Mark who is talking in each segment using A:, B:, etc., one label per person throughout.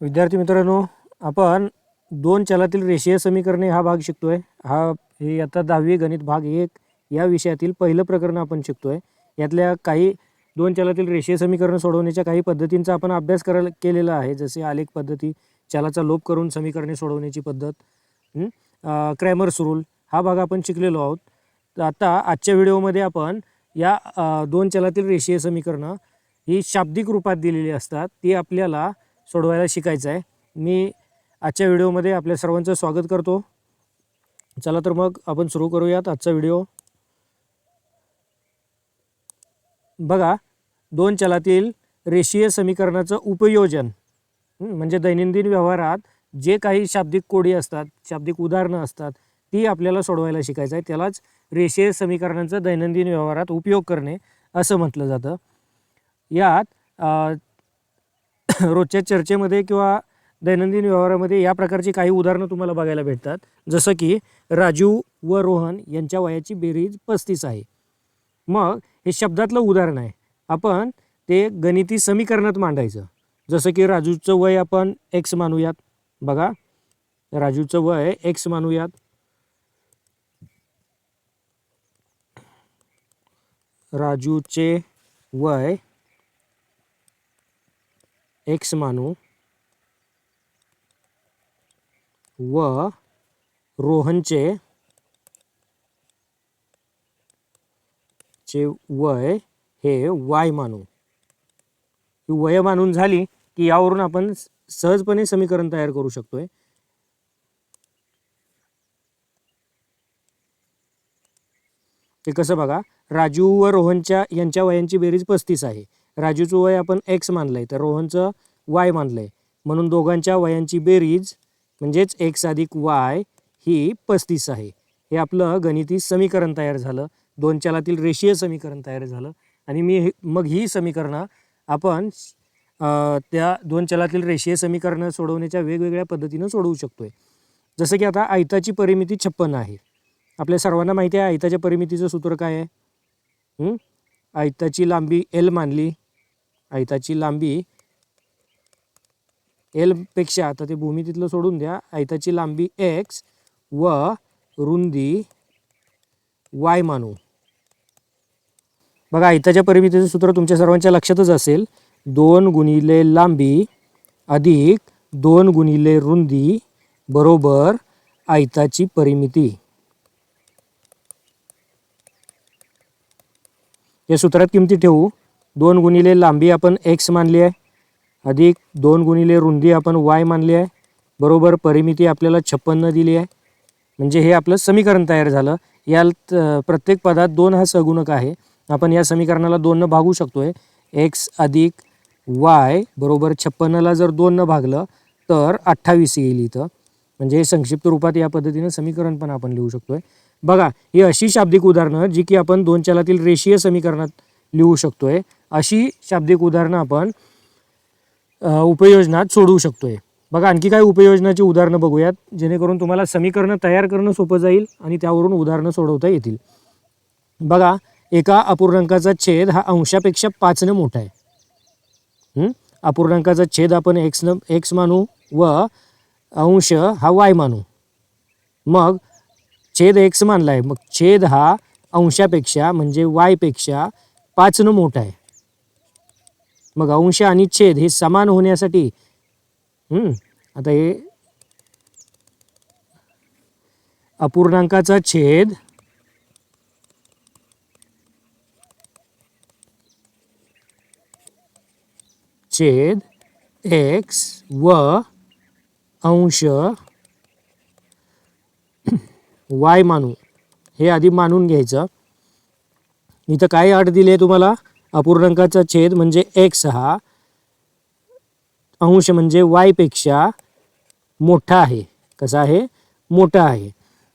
A: विद्यार्थी मित्रांनो आपण दोन चलातील रेषीय समीकरणे हा भाग शिकतोय. हा हे आता दहावी गणित भाग एक या विषयातील पहिलं प्रकरण आपण शिकतोय. यातल्या काही दोन चलातील रेषीय समीकरण सोडवण्याच्या काही पद्धतींचा आपण अभ्यास करायला केलेला आहे. जसे आलेख पद्धती चलाचा लोप करून समीकरणे सोडवण्याची पद्धत क्रॅमर्स रूल हा भाग आपण शिकलेलो आहोत. आता आजच्या व्हिडिओमध्ये आपण या दोन चलातील रेषीय समीकरणं ही शाब्दिक रूपात दिलेली असतात. ती आपल्याला सोडवायला शिकायचं आहे. मी आजच्या व्हिडिओमध्ये आपल्या सर्वांचं स्वागत करतो. चला तर मग आपण सुरू करूयात आजचा व्हिडिओ. बघा दोन चलातील रेषीय समीकरणाचं उपयोजन म्हणजे दैनंदिन व्यवहारात जे काही शाब्दिक कोडी असतात शाब्दिक उदाहरणं असतात ती आपल्याला सोडवायला शिकायचं आहे. त्यालाच रेषीय समीकरणांचा दैनंदिन व्यवहारात उपयोग करणे असं म्हटलं जातं. यात रोजच्या चर्चेमध्ये किंवा दैनंदिन व्यवहारामध्ये या प्रकारची काही उदाहरणं तुम्हाला बघायला भेटतात. जसं की राजू व रोहन यांच्या वयाची बेरीज पस्तीस आहे. मग हे शब्दातलं उदाहरण आहे. आपण ते गणिती समीकरणात मांडायचं. जसं की राजूचं वय आपण एक्स मानूयात. बघा. राजूचं वय एक्स मानूयात. राजूचे वय एक्स मानू व रोहनचे चे वय हे वाय मानू. ही वय मानून झाली की यावरून आपण सहजपणे समीकरण तयार करू शकतोय. ते कसं बघा राजू व रोहनच्या यांच्या वयांची बेरीज पस्तीस आहे. राजूचं वय आपण एक्स मानलंय तर रोहनचं वाय मानलंय. म्हणून दोघांच्या वयांची बेरीज म्हणजेच एक्स अधिक वाय ही पस्तीस आहे. हे आपलं गणिती समीकरण तयार झालं. दोन चलातील रेषीय समीकरण तयार झालं. आणि मी हे- मग ही समीकरणं आपण त्या दोन चलातील रेषीय समीकरणं सोडवण्याच्या वेगवेगळ्या पद्धतीनं सोडवू शकतो आहे जसं की आता आयताची परिमिती छप्पन आहे. आपल्या सर्वांना माहिती आहे आयताच्या परिमितीचं सूत्र काय आहे? आयताची लांबी एल मानली. आयताची लांबी एलपेक्षा आता ते भूमी तिथलं सोडून द्या. आयताची लांबी एक्स व रुंदी वाय मानू. बघा आयताच्या परिमितीचं सूत्र तुमच्या सर्वांच्या लक्षातच असेल. दोन गुणिले लांबी अधिक दोन गुणिले रुंदी बरोबर आयताची परिमिती. या सूत्रात किमती ठेवू. दोन गुणिले लांबी आपण एक्स मानली आहे. अधिक दोन गुणिले रुंदी आपण वाय मानली आहे. बरोबर परिमिती आपल्याला छप्पन्न दिली आहे. म्हणजे हे आपलं समीकरण तयार झालं. यात प्रत्येक पदात दोन हा सगुणक आहे. आपण या समीकरणाला दोननं भागू शकतो आहे एक्स अधिक वाय बरोबर छप्पन्नला जर दोननं भागलं तर अठ्ठावीस येईल इथं. म्हणजे हे संक्षिप्त रूपात या पद्धतीनं समीकरण पण आपण लिहू शकतो आहे बघा ही अशी शाब्दिक उदाहरणं जी की आपण दोन चलातील रेषीय समीकरणात लिहू शकतो आहे अशी शाब्दिक उदाहरणं आपण उपयोजनात सोडवू शकतोय. बघा आणखी काय उपयोजनाची उदाहरणं बघूयात जेणेकरून तुम्हाला समीकरणं तयार करणं सोपं जाईल आणि त्यावरून उदाहरणं सोडवता येतील. बघा एका अपूर्णांकाचा छेद हा अंशापेक्षा पाचनं मोठा आहे. अपूर्णांकाचा छेद आपण एक्सनं एक्स मानू व अंश हा वाय मानू. मग छेद एक्स मानला आहे मग छेद हा अंशापेक्षा म्हणजे वायपेक्षा पाचनं मोठा आहे. मग अंश आणि छेद हे समान होण्यासाठी आता हे अपूर्णांकाचा छेद छेद एक्स व अंश वाय मानू. हे आधी मानून घ्यायचं. इथं काय अट दिली आहे तुम्हाला? अपूर्णांकाचा छेद म्हणजे एक्स हा अंश म्हणजे वायपेक्षा मोठा आहे. कसा आहे? मोठा आहे.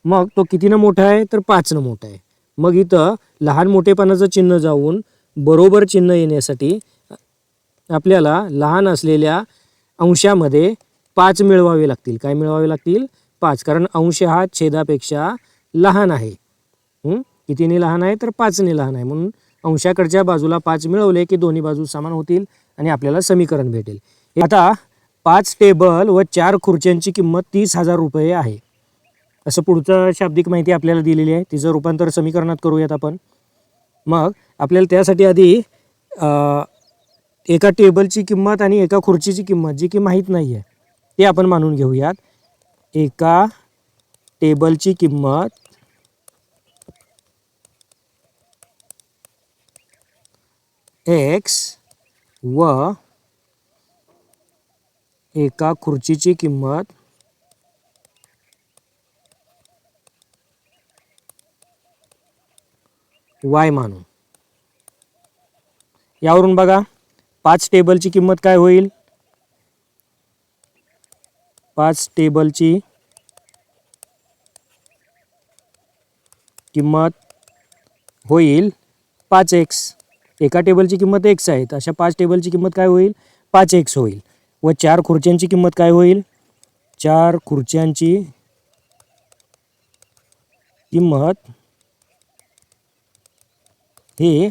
A: मग तो कितीनं मोठा आहे? तर पाचनं मोठा आहे. मग इथं लहान मोठेपणाचं चिन्ह जाऊन बरोबर चिन्ह येण्यासाठी आपल्याला लहान असलेल्या अंशामध्ये पाच मिळवावे लागतील. काय मिळवावे लागतील? पाच. कारण अंश हा छेदापेक्षा लहान आहे. कितीने लहान आहे? तर पाचने लहान आहे. म्हणून अंशाकडच्या बाजूला पाच मिळवले की दोन्ही बाजू समान होतील आणि आपल्याला समीकरण भेटेल. आता पाच टेबल व चार खुर्च्यांची किंमत तीस हजार रुपये आहे. असं पुढचं शाब्दिक माहिती आपल्याला दिलेली आहे. तिचं रूपांतर समीकरणात करूयात आपण. मग आपल्याला त्यासाठी आधी एका टेबलची किंमत आणि एका खुर्चीची किंमत जी की माहीत नाही आहे ते आपण मानून घेऊयात. एका टेबलची किंमत एक्स व एका खुर्चीची किंमत वाय मानू. यावरून बघा पाच टेबलची किंमत काय होईल? पाच टेबलची किंमत होईल पाच एक्स एका टेबलची किंमत एक्स आहे. तर अशा पाच टेबलची किंमत काय होईल? पाच एक्स होईल. व चार खुर्च्यांची किंमत काय होईल? चार खुर्च्यांची किंमत हे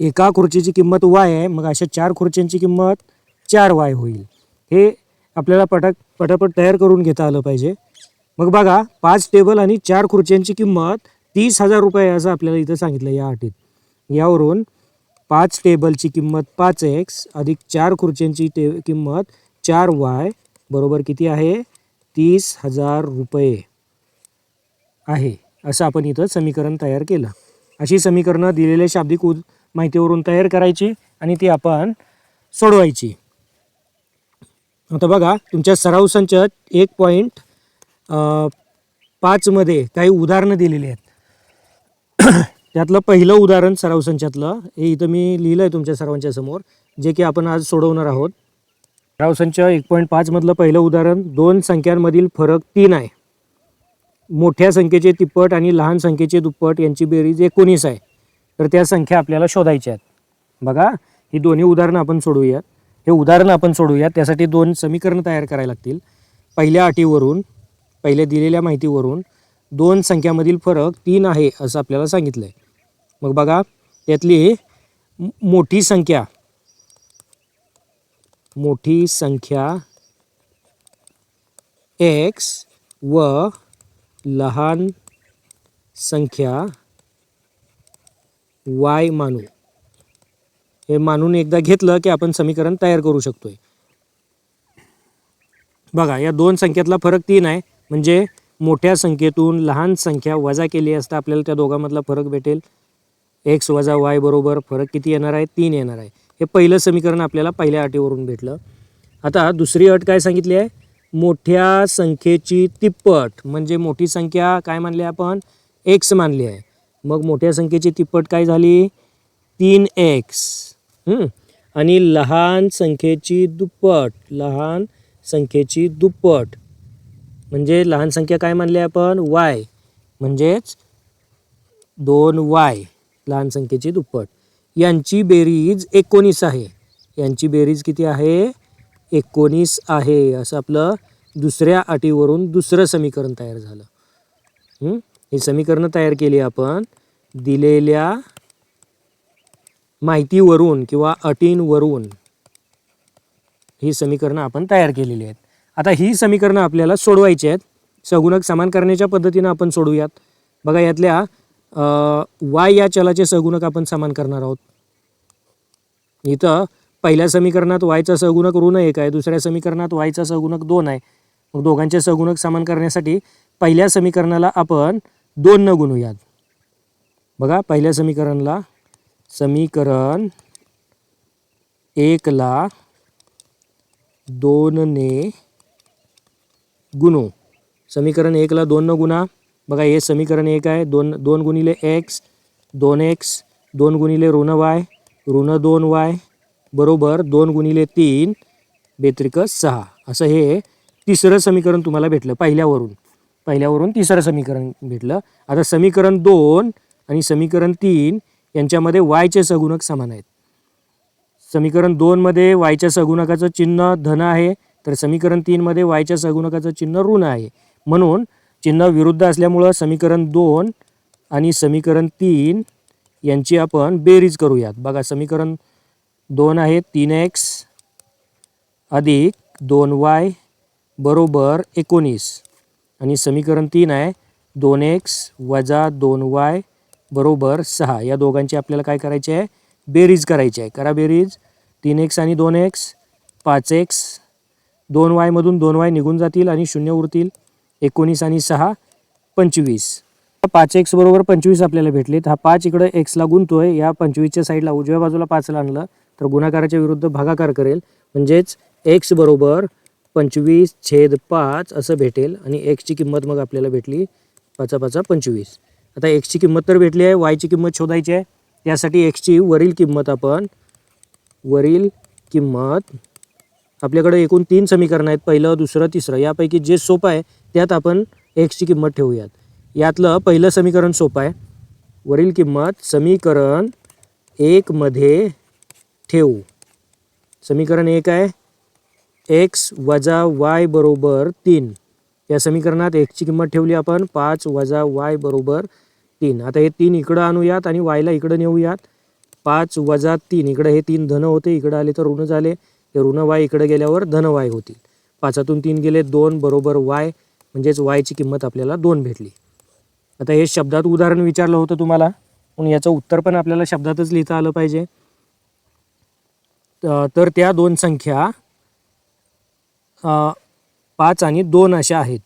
A: एका खुर्चीची किंमत वाय आहे. मग अशा चार खुर्च्यांची किंमत चार वाय होईल. हे आपल्याला पटक पटापट तयार करून घेता आलं पाहिजे. मग बघा पाच टेबल आणि चार खुर्च्यांची किंमत तीस हजार रुपये असं आपल्याला इथं सांगितलं या अटीत. यावरून पाच टेबलची किंमत पाच एक्स अधिक चार खुर्च्यांची टे किंमत चार वाय बरोबर किती आहे? तीस हजार रुपये आहे. असं आपण इथं समीकरण तयार केलं. अशी समीकरणं दिलेल्या शाब्दिक उद माहितीवरून तयार करायची आणि ती आपण सोडवायची. आता बघा तुमच्या सराव संचात एक पॉईंट पाचमध्ये काही उदाहरणं दिलेली आहेत. त्यातलं पहिलं उदाहरण सराव संचातलं. हे इथं मी लिहिलं आहे तुमच्या सर्वांच्या समोर जे की आपण आज सोडवणार आहोत. सराव संच एक पॉईंट पाचमधलं पहिलं उदाहरण दोन संख्यांमधील फरक तीन आहे. मोठ्या संख्येचे तिप्पट आणि लहान संख्येचे दुप्पट यांची बेरीज एकोणीस आहे. तर त्या संख्या आपल्याला शोधायच्या आहेत. बघा ही दोन्ही उदाहरणं आपण सोडवूयात हे उदाहरण आपण सोडवूयात त्यासाठी दोन समीकरण तयार करायला लागतील. पहिल्या अटीवरून पहिल्या दिलेल्या माहितीवरून दोन संख्यामधील फरक तीन आहे असं आपल्याला सांगितलं आहे मग बघा त्यातली मोठी संख्या मोठी संख्या एक्स व लहान संख्या वाय मानू. हे मानून एकदा घेतलं की आपण समीकरण तयार करू शकतोय. बघा या दोन संख्यातला फरक तीन आहे. म्हणजे मोठ्या संख्येतून लहान संख्या वजा केली असता आपल्याला त्या दोघांमधला फरक भेटेल. एक्स वजा वाय बरोबर फरक किती येणार आहे? तीन येणार आहे. हे पहिलं समीकरण आपल्याला पहिल्या अटीवरून भेटलं. आता दुसरी अट काय सांगितली आहे? मोठ्या संख्येची तिप्पट म्हणजे मोठी संख्या काय मानली आपण? एक्स मानली आहे. मग मोठ्या संख्येची तिप्पट काय झाली? तीन एक्स आणि लहान संख्येची दुप्पट लहान संख्येची दुप्पट. म्हणजे लहान संख्या काय मानली आपण? वाय म्हणजेच दोन वाय लहान संख्येची दुप्पट. यांची बेरीज एकोणीस आहे. यांची बेरीज किती आहे? एकोणीस आहे. असं आपलं दुसऱ्या अटीवरून दुसरं समीकरण तयार झालं. हे? ही समीकरणं तयार केली आपण. दिलेल्या माहितीवरून किंवा अटींवरून ही समीकरणं आपण तयार केलेली आहेत. आता ही समीकरणं आपल्याला सोडवायची आहेत. सगुणक समान करण्याच्या पद्धतीनं आपण सोडूयात. बघा यातल्या वाय या चलाचे सगुणक आपण समान करणार आहोत. इथं पहिल्या समीकरणात वायचा सगुणक ऋण एक आहे. दुसऱ्या समीकरणात वायचा सगुणक दोन आहे. मग दोघांचे सगुणक समान करण्यासाठी पहिल्या समीकरणाला आपण दोन न गुणूयात. बघा पहिल्या समीकरणाला समीकरण एकला दोनने गुणो. समीकरण एकला दोन न गुणा. बघा हे समीकरण एक आहे. दोन दोन गुणिले एक्स दोन एक्स दोन गुणिले ऋण वाय ऋण दोन वाय बरोबर दोन गुणिले तीन बेत्रिक सहा. असं हे तिसरं समीकरण तुम्हाला भेटलं पहिल्यावरून. पहिल्यावरून तिसरं समीकरण भेटलं. आता समीकरण दोन आणि समीकरण तीन यांच्यामध्ये वायचे सगुणक समान आहेत. समीकरण दोनमध्ये वायच्या सगुणकाचं चिन्ह धन आहे. तर समीकरण तीनमध्ये वायच्या सगुणकाचं चिन्ह ऋण आहे. म्हणून चिन्ह विरुद्ध असल्यामुळं समीकरण दोन आणि समीकरण तीन यांची आपण बेरीज करूयात. बघा समीकरण दोन आहे तीन एक्स अधिक दोन वाय बरोबर एकोणीस. आणि समीकरण तीन आहे दोन एक्स वजा दोन वाय बरोबर सहा. या दोघांची आपल्याला काय करायची आहे? बेरीज करायची आहे. करा बेरीज. तीन एक्स आणि दोन एक्स पाच एक्स दोन वायमधून दोन वाय निघून जातील आणि शून्य उरतील. एकोणीस आणि सहा पंचवीस. पाच एक्स बरोबर पंचवीस आपल्याला भेटलेत. हा पाच इकडं एक्सला गुंतोय. या पंचवीसच्या साईडला उजव्या बाजूला पाचला आणलं तर गुणाकाराच्या विरुद्ध भागाकार करेल. म्हणजेच एक्स बरोबर पंचवीस छेद पाच असं भेटेल आणि एक्सची किंमत मग आपल्याला भेटली पाचा पाचा पंचवीस. आता एक्सची किंमत तर भेटली आहे. वायची किंमत शोधायची आहे. त्यासाठी एक्सची वरील किंमत आपण वरील किंमत आपल्याकडे एकूण तीन समीकरणं आहेत. पहिलं दुसरं तिसरं. यापैकी जे सोपं आहे त्यात आपण एक्सची किंमत ठेवूयात. यातलं पहिलं समीकरण सोपं आहे. वरील किंमत समीकरण एकमध्ये ठेवू. समीकरण एक आहे. एक्स वजा वाय बरोबर तीन. या समीकरणात एक्सची किंमत ठेवली आपण. पाच वजा वाय बरोबर तीन. आता हे तीन इकडं आणूयात आणि वायला इकडं नेऊयात. पाच वजा तीन. इकडं हे तीन धन होते. इकडं आले तर ऋण झाले. हे ऋण वाय इकडे गेल्यावर धन वाय होतील. पाचातून तीन गेले दोन बरोबर वाय म्हणजेच वायची किंमत आपल्याला दोन भेटली. आता हे शब्दात उदाहरण विचारलं होतं तुम्हाला म्हणून याचं उत्तर पण आपल्याला शब्दातच लिहिता आलं पाहिजे. तर त्या दोन संख्या पाच आणि दोन अशा आहेत.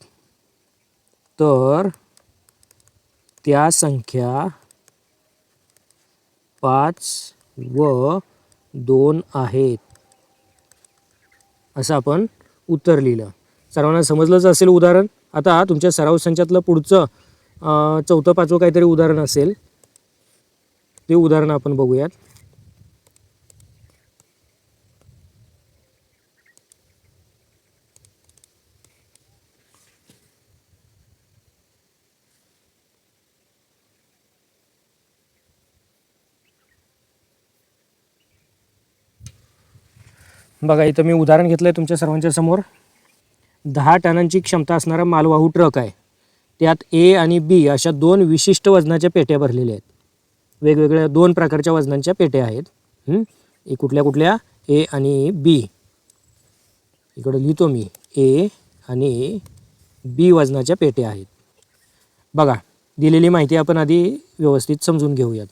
A: तर त्या संख्या पाच व दोन आहेत. असं आपण उत्तर लिहिलं. सर्वांना समजलंच असेल उदाहरण. आता तुमच्या सराव संचातलं पुढचं चौथं पाचवं काहीतरी उदाहरण असेल. ते उदाहरण आपण बघूयात. बघा इथं मी उदाहरण घेतलं आहे तुमच्या सर्वांच्या समोर. दहा टनांची क्षमता असणारा मालवाहू ट्रक आहे. त्यात ए आणि बी अशा दोन विशिष्ट वजनाच्या पेट्या भरलेल्या आहेत. वेगवेगळ्या दोन प्रकारच्या वजनांच्या पेट्या आहेत. कुठल्या कुठल्या? ए आणि बी इकडं लिहितो मी. ए आणि बी वजनाच्या पेट्या आहेत. बघा दिलेली माहिती आपण आधी व्यवस्थित समजून घेऊयात.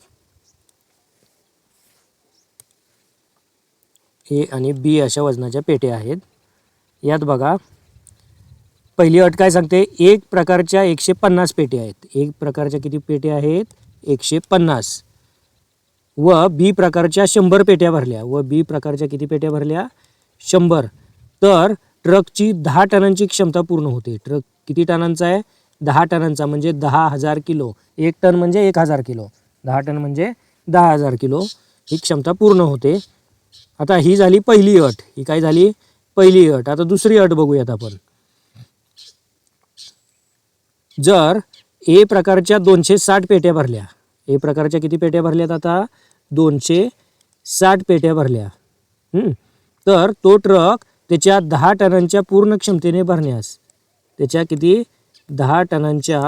A: ए आणि बी अशा वजनाच्या पेट्या आहेत. यात बघा पहिली अट काय सांगते? एक प्रकारच्या एकशे पन्नास पेट्या आहेत. एक प्रकारच्या किती पेट्या आहेत? एकशे पन्नास. व बी प्रकारच्या शंभर पेट्या भरल्या. व बी प्रकारच्या किती पेट्या भरल्या? शंभर. तर ट्रकची दहा टनांची क्षमता पूर्ण होते. ट्रक किती टनांचा आहे? दहा टनांचा म्हणजे दहा हजार किलो. एक टन म्हणजे एक हजार किलो. दहा टन म्हणजे दहा हजार किलो. ही क्षमता पूर्ण होते. आता ही झाली पहिली अट. ही काय झाली? पहिली अट. आता दुसरी अट बघूयात आपण. जर ए प्रकारच्या दोनशे साठ पेट्या भरल्या. ए प्रकारच्या किती पेट्या भरल्यात आता? दोनशे साठ पेट्या भरल्या. तर तो ट्रक त्याच्या दहा टनांच्या पूर्ण क्षमतेने भरण्यास त्याच्या किती? दहा टनांच्या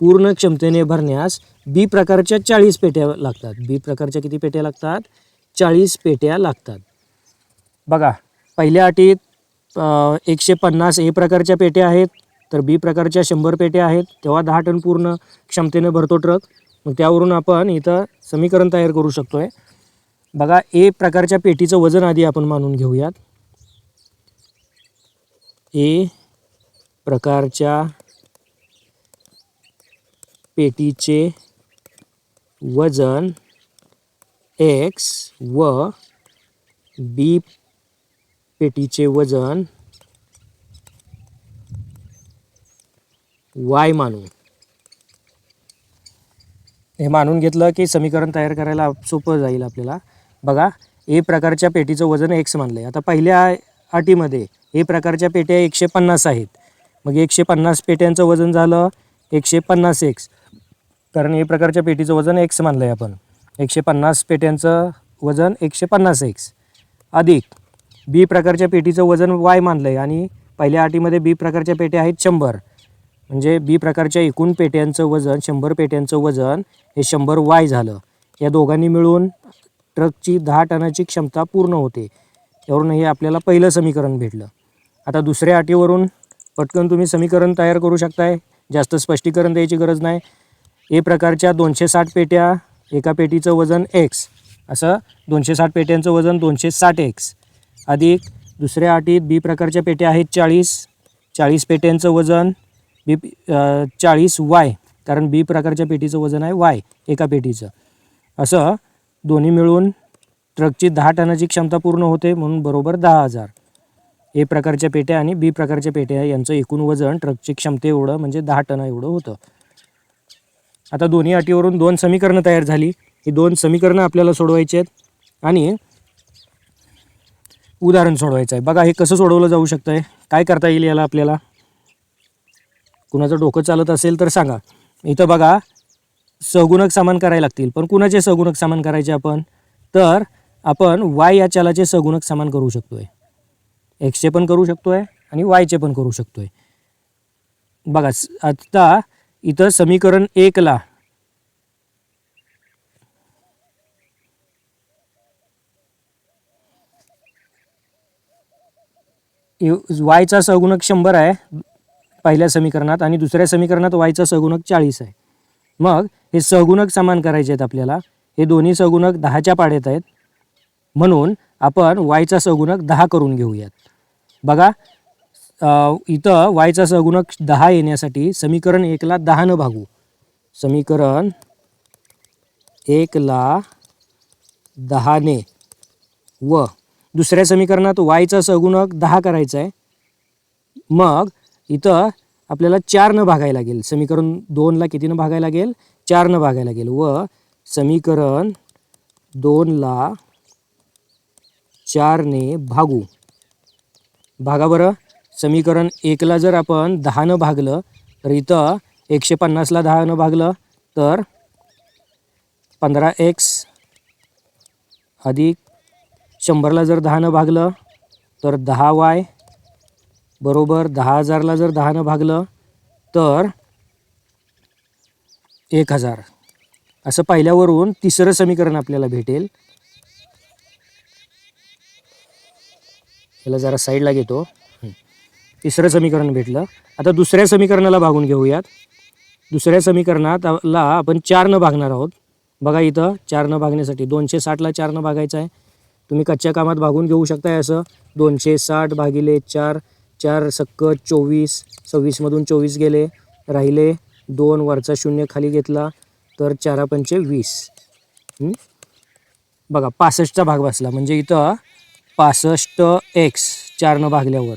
A: पूर्ण क्षमतेने भरण्यास बी प्रकारच्या चाळीस पेट्या लागतात. बी प्रकारच्या किती पेट्या लागतात? चाळीस पेट्या लागतात. बघा पहिल्या अटीत एकशे पन्नास ए प्रकारच्या पेट्या आहेत तर बी प्रकारच्या शंभर पेट्या आहेत तेव्हा दहा टन पूर्ण क्षमतेने भरतो ट्रक. मग त्यावरून आपण इथं समीकरण तयार करू शकतो आहे बघा ए प्रकारच्या पेटीचं वजन आधी आपण मानून घेऊयात. ए प्रकारच्या पेटीचे वजन एक्स व बी पेटीचे वजन वाय मानू. हे मानून घेतलं की समीकरण तयार करायला सोपं जाईल आपल्याला. बघा ए प्रकारच्या पेटीचं वजन एक्स मानलं आहे आता पहिल्या अटीमध्ये ए प्रकारच्या पेट्या एकशे पन्नास आहेत. मग एकशे पन्नास पेट्यांचं वजन झालं एकशे पन्नास एक्स कारण ए प्रकारच्या पेटीचं वजन एक्स मानलं आहे आपण. एकशे पन्नास पेट्यांचं वजन एकशे पन्नास एक्स अधिक बी प्रकारच्या पेटीचं वजन वाय मानलं आहे आणि पहिल्या अटीमध्ये बी प्रकारच्या पेट्या आहेत शंभर. म्हणजे बी प्रकारच्या एकूण पेट्यांचं वजन शंभर पेट्यांचं वजन हे शंभर वाय झालं. या दोघांनी मिळून ट्रकची दहा टनाची क्षमता पूर्ण होते. यावरून हे आपल्याला पहिलं समीकरण भेटलं. आता दुसऱ्या अटीवरून पटकन तुम्ही समीकरण तयार करू शकताय. जास्त स्पष्टीकरण द्यायची गरज नाही. ए प्रकारच्या दोनशे साठ पेट्या एका पेटीचं वजन एक्स असं दोनशे साठ पेट्यांचं वजन दोनशे साठ एक्स अधिक दुसऱ्या अटीत बी प्रकारच्या पेट्या आहेत चाळीस चाळीस पेट्यांचं वजन बी चाळीस वाय कारण बी प्रकारच्या पेटीचं वजन आहे वाय एका पेटीचं. असं दोन्ही मिळून ट्रकची दहा टनाची क्षमता पूर्ण होते म्हणून बरोबर दहा हजार. ए प्रकारच्या पेट्या आणि बी प्रकारच्या पेट्या यांचं एकूण वजन ट्रकची क्षमते एवढं म्हणजे दहा टना एवढं होतं. आता दोन्ही अटीवरून दोन समीकरणं तयार झाली. ही दोन समीकरणं आपल्याला सोडवायची आहेत. आणि उदाहरण सोडवायचं आहे. बघा हे कसं सोडवलं जाऊ शकतं आहे काय करता येईल याला आपल्याला? कुणाचं डोकं चालत असेल तर सांगा. इथं बघा सगुणक समान करायला लागतील. पण कुणाचे सगुणक समान करायचे आपण? तर आपण वाय या चलाचे सगुणक समान करू शकतो आहे एक्सचे पण करू शकतो आहे आणि वायचे पण करू शकतो आहे बघा आता इथं समीकरण एकला वायचा सगुणक शंभर आहे पहिल्या समीकरणात आणि दुसऱ्या समीकरणात वायचा सगुणक चाळीस आहे. मग हे सगुणक समान करायचे आहेत आपल्याला. हे दोन्ही सगुणक दहाच्या पाड्यात आहेत. म्हणून आपण वायचा सगुणक दहा करून घेऊयात. बघा इथं वायचा सगुणक दहा येण्यासाठी समीकरण एकला दहानं भागू. समीकरण एकला दहाने व दुसऱ्या समीकरणात वायचा सगुणक दहा करायचा आहे मग इथं आपल्याला चारनं भागायला लागेल. समीकरण दोनला कितीनं भागायला लागेल? चारनं भागायला लागेल. व समीकरण दोनला चारने भागू. भागा बरं. समीकरण एकला जर आपण दहानं भागलं तर इथं एकशे पन्नासला दहानं भागलं तर पंधरा एक्स अधिक शंभरला जर दहानं भागलं तर दहा वाय बरोबर दहा हजारला जर दहानं भागलं तर एक हजार. असं पाहिल्यावरून तिसरं समीकरण आपल्याला भेटेल. याला जरा साईडला घेतो. तिसरं समीकरण भेटलं. आता दुसऱ्या समीकरणाला भागून घेऊयात. दुसऱ्या समीकरणातला आपण चारनं भागणार आहोत. बघा इथं चारनं भागण्यासाठी दोनशे साठला चारनं भागायचं आहे. तुम्ही कच्च्या कामात भागून घेऊ शकताय असं. दोनशे साठ भागिले चार चार सक्क चोवीस सव्वीसमधून चोवीस गेले. राहिले दोन वरचा शून्य खाली घेतला तर चारा पंचे वीस. बघा पासष्टचा भाग बसला. म्हणजे इथं पासष्ट एक्स चारनं भागल्यावर.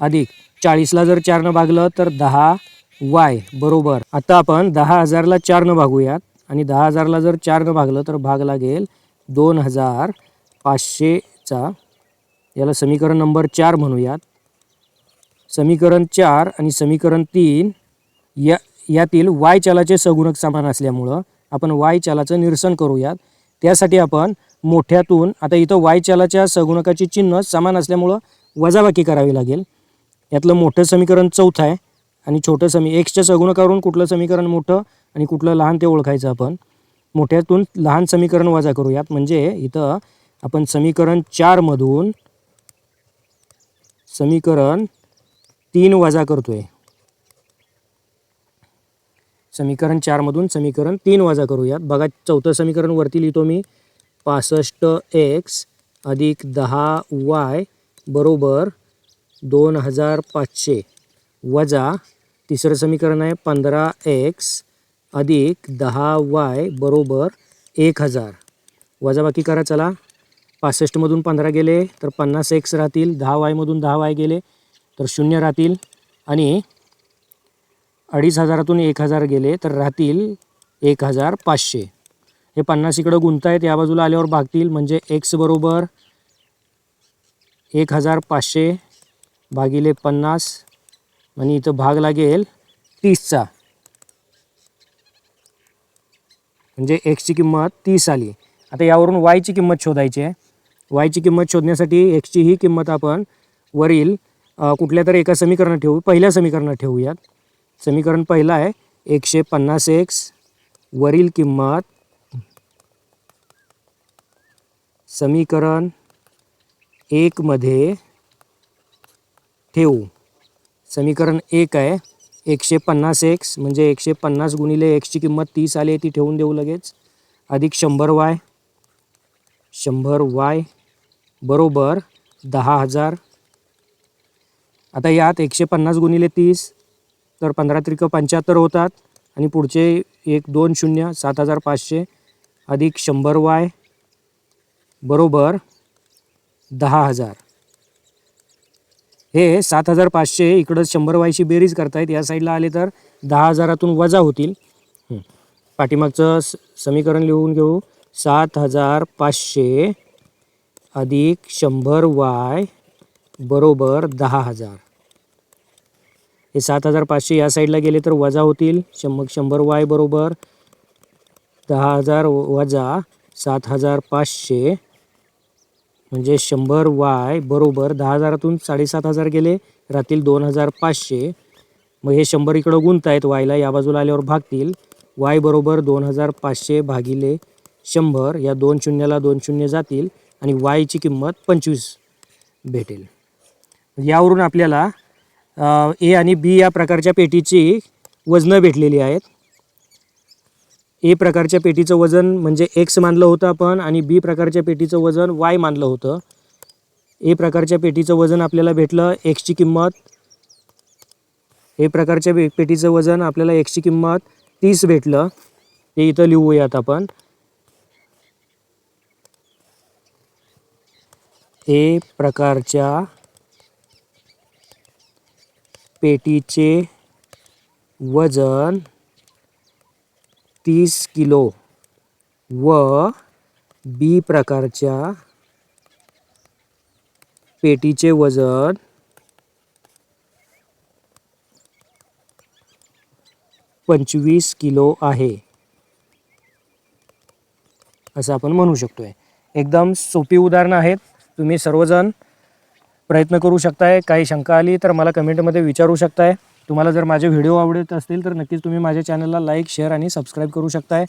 A: अधिक. चाळीसला जर चारनं भागलं तर दहा वाय बरोबर. आता आपण दहा हजारला चारनं भागूयात आणि दहा हजारला जर चारनं भागलं तर भाग लागेल दोन हजार पाचशेचा. याला समीकरण नंबर चार म्हणूयात. समीकरण चार आणि समीकरण तीन या यातील वाय चालाचे सगुणक समान असल्यामुळं आपण वाय चालाचं निरसन करूयात. त्यासाठी आपण मोठ्यातून आता इथं वाय चालाच्या सगुणकाची चिन्ह समान असल्यामुळं वजाबाकी करावी लागेल. यातलं मोठं समीकरण चौथं आहे आणि छोटं समी एक्सच्या सगुणकावरून कुठलं समीकरण मोठं आणि कुठलं लहान ते ओळखायचं आपण. मोठ्यातून लहान समीकरण वजा करूयात. म्हणजे इथं आपण समीकरण चारमधून समीकरण तीन वजा करतोय. समीकरण चारमधून समीकरण तीन वजा करूयात. बघा चौथं समीकरण वरती लिहितो मी. पासष्ट एक्स अधिक दहा वाय बरोबर दोन हजार पाचशे. वजा तिसरं समीकरण आहे पंधरा एक्स अधिक दहा वाय बरोबर एक हजार. वजाबाकी करा चला. पासष्टमधून पंधरा गेले तर पन्नास एक्स राहतील दहा वायमधून दहा वाय गेले तर शून्य राहतील. आणि अडीच हजारातून एक हजार गेले तर राहतील एक हजार पाचशे. हे पन्नास इकडं गुंतायत या बाजूला आल्यावर भागतील म्हणजे एक्स बरोबर एक हजार पाचशे. भागिले पन्नास आणि इथं भाग लागेल तीसचा. म्हणजे एक्सची किंमत तीस आली. आता यावरून वायची किंमत शोधायची आहे. वायची किंमत शोधण्यासाठी एक्सची ही किंमत आपण वरील कुठल्या तरी एका समीकरणात ठेवू पहिल्या समीकरणात ठेवूयात. समीकरण पहिलं आहे एकशे पन्नास एक्स वरील किंमत समीकरण एकमध्ये ठेवू. समीकरण एक आहे. एकशे पन्नास एक्स म्हणजे एकशे पन्नास गुणिले एक्सची किंमत तीस आली आहे ती ठेवून देऊ लगेच. अधिक शंभर वाय. शंभर वाय बरोबर दहा हजार. आता यात एकशे पन्नास गुणिले तीस तर पंधरा त्रिक पंच्याहत्तर होतात. आणि पुढचे एक दोन शून्य सात हजार पाचशे. अधिक शंभर वाय बरोबर दहा हजार. हे सात हजार पाचशे इकडं शंभर वायची बेरीज करतायत. या साईडला आले तर दहा हजारातून वजा होतील. पाठीमागचं स समीकरण लिहून घेऊ. सात हजार पाचशे अधिक शंभर वाय बरोबर दहा हजार. हे सात हजार पाचशे या साईडला गेले तर वजा होतील. शंभर शंभर वाय बरोबर दहा हजार वजा सात हजार पाचशे म्हणजे शंभर वाय बरोबर दहा हजारातून साडेसात हजार गेले राहतील दोन हजार पाचशे. मग हे शंभर इकडं गुंत आहेत वायला या बाजूला आल्यावर भागतील. वाय बरोबर दोन हजार पाचशे भागिले शंभर या दोन शून्याला दोन शून्य जातील आणि वायची किंमत पंचवीस भेटेल. यावरून आपल्याला ए आणि बी या प्रकारच्या पेटीची वजनं भेटलेली आहेत. ए प्रकारच्या पेटीचं वजन म्हणजे एक्स मानलं होतं आपण आणि बी प्रकारच्या पेटीचं वजन वाय मानलं होतं. ए प्रकारच्या पेटीचं वजन आपल्याला भेटलं एक्सची किंमत. ए प्रकारच्या पे- पेटीचं वजन आपल्याला एक्सची किंमत तीस भेटलं. ते इथं लिहूयात आपण. ए प्रकारच्या पेटीचे वजन तीस किलो व बी प्रकारच्या पेटीचे वजन पंचवीस किलो आहे. असं आपण म्हणू शकतोय. एकदम सोपी उदाहरणं आहेत. तुम्ही सर्वजण प्रयत्न करू शकताय. काही शंका आली तर मला कमेंटमध्ये विचारू शकताय. तुम्हाला जर माझे व्हिडिओ आवडत असतील तर नक्कीच तुम्ही माझ्या चॅनलला लाईक शेअर आणि सबस्क्राईब करू शकताय.